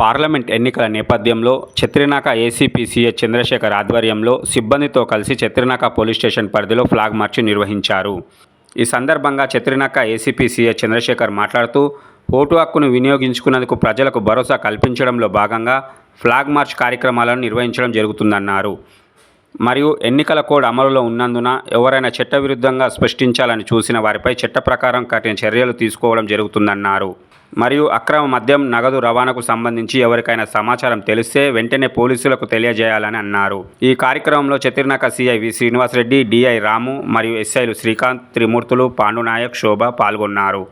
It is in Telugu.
పార్లమెంట్ ఎన్నికల నేపథ్యంలో చత్రినాక ఏసీపీసీఏ చంద్రశేఖర్ ఆధ్వర్యంలో సిబ్బందితో కలిసి చత్రినాక పోలీస్ స్టేషన్ పరిధిలో ఫ్లాగ్ మార్చి నిర్వహించారు. ఈ సందర్భంగా చత్రినాక ఏసీపీసీఏ చంద్రశేఖర్ మాట్లాడుతూ ఓటు హక్కును వినియోగించుకున్నందుకు ప్రజలకు భరోసా కల్పించడంలో భాగంగా ఫ్లాగ్ మార్చ్ కార్యక్రమాలను నిర్వహించడం జరుగుతుందన్నారు. మరియు ఎన్నికల కోడ్ అమలులో ఉన్నందున ఎవరైనా చట్టవిరుద్ధంగా స్పష్టించాలని చూసిన వారిపై చట్ట ప్రకారం కఠిన చర్యలు తీసుకోవడం జరుగుతుందన్నారు. మరియు అక్రమ మద్యం నగదు రవాణాకు సంబంధించి ఎవరికైనా సమాచారం తెలిస్తే వెంటనే పోలీసులకు తెలియజేయాలని అన్నారు. ఈ కార్యక్రమంలో Chaturnaka CI V Srinivasa Reddy DI Ramu మరియు ఎస్ఐలు శ్రీకాంత్ త్రిమూర్తులు పాండునాయక్ శోభ పాల్గొన్నారు.